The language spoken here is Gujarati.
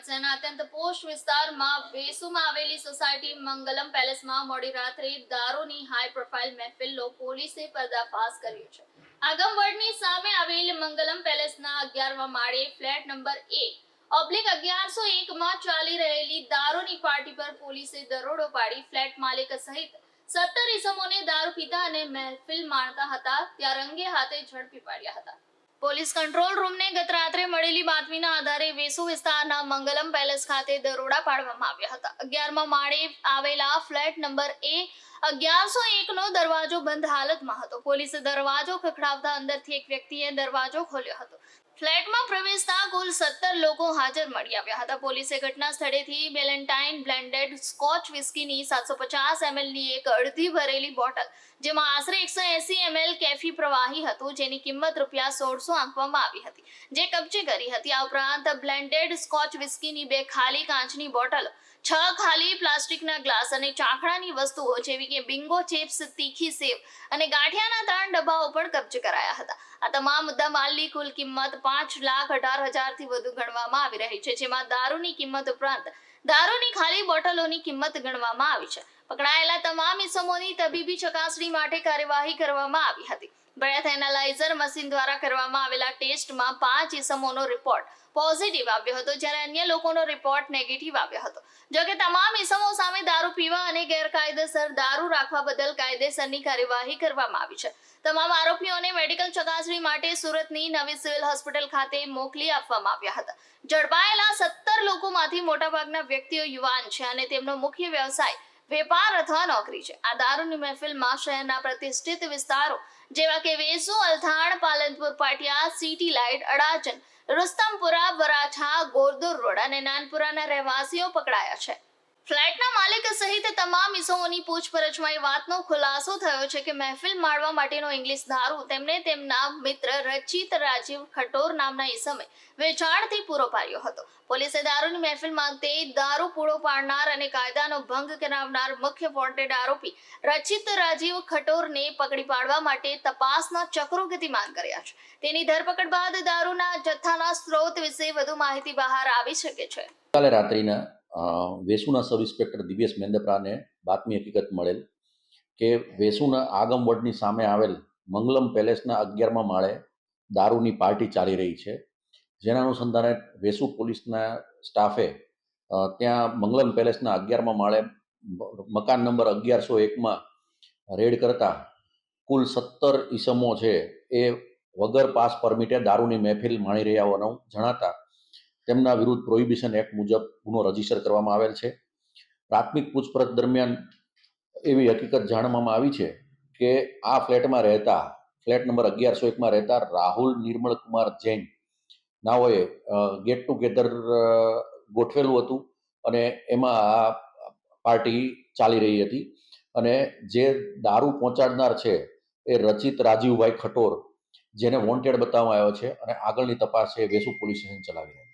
શહેરના અત્યંત પોશ વિસ્તારમાં વેસુમાં આવેલી સોસાયટી મંગલમ પેલેસમાં મોડી રાત્રે દારૂની હાઈ પ્રોફાઇલ મહેફિલનો પોલીસે પર્દાફાશ કર્યો છે. આગમવડની સામે આવેલ મંગલમ પેલેસના અગિયારમા માળે ફ્લેટ નંબર એ ઓબ્લિક અગિયારસો એકમાં ચાલી રહેલી દારૂની પાર્ટી પર પોલીસે દરોડો પાડી ફ્લેટ માલિક સહિત સત્તર ઇસમોને દારૂ પીતા અને મહેફિલ માણતા હતા ત્યાં રંગે હાથે ઝડપી પાડ્યા હતા. પોલીસ કંટ્રોલ રૂમને ગત રાત્રે મળેલી બાતમીના આધારે વેસુ વિસ્તારના મંગલમ પેલેસ ખાતે દરોડા પાડવામાં આવ્યા હતા. અગિયારમાં માળે આવેલા ફ્લેટ નંબર એ અગિયારસો એકનો દરવાજો બંધ હાલતમાં હતો. પોલીસે દરવાજો ખખડાવતા અંદરથી એક વ્યક્તિએ દરવાજો ખોલ્યો હતો. ફ્લેટમાં પ્રવેશતા કુલ સત્તર લોકો હાજર મળી આવ્યા હતા. પોલીસે ઘટના સ્થળેથી બેલેન્ટાઇન બ્લેન્ડેડ સ્કોચ વિસ્કીની સાતસો પચાસ એમએલની એક અડધી ભરેલી બોટલ, જેમાં આશરે એકસો એસી એમએલ કેફી પ્રવાહી હતું, જેની કિંમત રૂપિયા સોળસો આંકવામાં આવી હતી. જે કબજે કરી હતી. આ ઉપરાંત બ્લેન્ડેડ સ્કોચ વિસ્કીની બે ખાલી કાચની બોટલો, છ ખાલી પ્લાસ્ટિકના ગ્લાસ અને ચાખડાની વસ્તુઓ જેવી કે બિંગો, ચિપ્સ, તીખી સેવ અને ગાંઠિયાના ત્રણ ડબ્બાઓ પણ કબજે કરાયા હતા. આ તમામ મુદ્દા માલની કુલ કિંમત પાંચ લાખ અઢાર હજારથી વધુ ગણવામાં આવી રહી છે જેમાં દારૂની કિંમત ઉપરાંત દારૂની ખાલી બોટલોની કિંમત ગણવામાં આવી છે. પકડાયેલા તમામ ઇસમોની તબીબી ચકાસણી માટે કાર્યવાહી કરવામાં આવી હતી. બ્રેથ એનાલાઇઝર મશીન દ્વારા કરવામાં આવેલા ટેસ્ટમાં પાંચ ઇસમોનો રિપોર્ટ પોઝિટિવ આવ્યો હતો, જ્યારે અન્ય લોકોનો રિપોર્ટ નેગેટિવ આવ્યો હતો. જોકે તમામ ઇસમો સામે દારૂ પીવા અને ગેરકાયદેસર દારૂ રાખવા બદલ કાયદેસરની કાર્યવાહી કરવામાં આવી છે. તમામ આરોપીઓને મેડિકલ ચકાસણી માટે સુરતની નવી સિવિલ હોસ્પિટલ ખાતે મોકલી આપવામાં આવ્યા હતા. ઝડપાયેલા લોકોમાંથી મોટાભાગના વ્યક્તિઓ યુવાન છે અને તેમનો મુખ્ય વ્યવસાય વેપાર અથવા નોકરી છે. આ દારૂની મહેફિલમાં શહેરના પ્રતિષ્ઠિત વિસ્તારો જેવા કે Vesu, Althan, Palanpur, Patiya, city light, Adajan, Rustampura, Varachha Gordur road અને નાનપુરાના રહેવાસીઓ પકડાયા છે. ફ્લેટના માલિક સહિત તમામ ઇસમોની પૂછપરછમાં એ વાતનો ખુલાસો થયો છે કે મહેફિલ માણવા માટેનો ઇંગ્લિશ દારૂ તેમને તેમના મિત્ર રચિત રાજીવ ખટોર નામના ઇસમે વેચાણથી પૂરો પાડ્યો હતો. પોલીસે દારૂની મહેફિલ માંગતે દારૂ પૂરો પાડનાર અને કાયદાનો ભંગ કરાવનાર મુખ્ય વોન્ટેડ આરોપી રચિત રાજીવ ખટોરને પકડી પાડવા માટે તપાસના ચક્રો ગતિમાન કર્યા છે. તેની ધરપકડ બાદ દારૂના જથ્થાના સ્ત્રોત વિશે વધુ માહિતી બહાર આવી શકે છે. કાલે રાત્રિના વેસુના સબ ઇન્સ્પેક્ટર દિવ્યેશ મેંદપરાને બાતમી હકીકત મળેલ કે વેસુના આગમ વડની સામે આવેલ મંગલમ પેલેસના અગિયારમાં માળે દારૂની પાર્ટી ચાલી રહી છે. જેના અનુસંધાને વેસુ પોલીસના સ્ટાફે ત્યાં મંગલમ પેલેસના અગિયારમાં માળે મકાન નંબર અગિયારસો એકમાં રેડ કરતા કુલ સત્તર ઈસમો છે એ વગર પાસ પરમિટે દારૂની મહેફિલ માણી રહ્યા હોવાનું જણાતા તેમના વિરુદ્ધ પ્રોહિબિશન એક્ટ મુજબ ગુનો રજિસ્ટર કરવામાં આવેલ છે. પ્રાથમિક પૂછપરછ દરમિયાન એવી હકીકત જાણવામાં આવી છે કે આ ફ્લેટમાં રહેતા, ફ્લેટ નંબર અગિયારસો એકમાં રહેતા રાહુલ નિર્મળ કુમાર જૈન નાઓએ ગેટ ટુગેધર ગોઠવેલું હતું અને એમાં આ પાર્ટી ચાલી રહી હતી અને જે દારૂ પહોંચાડનાર છે એ રચિત રાજીવભાઈ ખટોર જેને વોન્ટેડ બતાવવામાં આવ્યો છે અને આગળની તપાસ એ વેસુ પોલીસ સ્ટેશન ચલાવી રહ્યું છે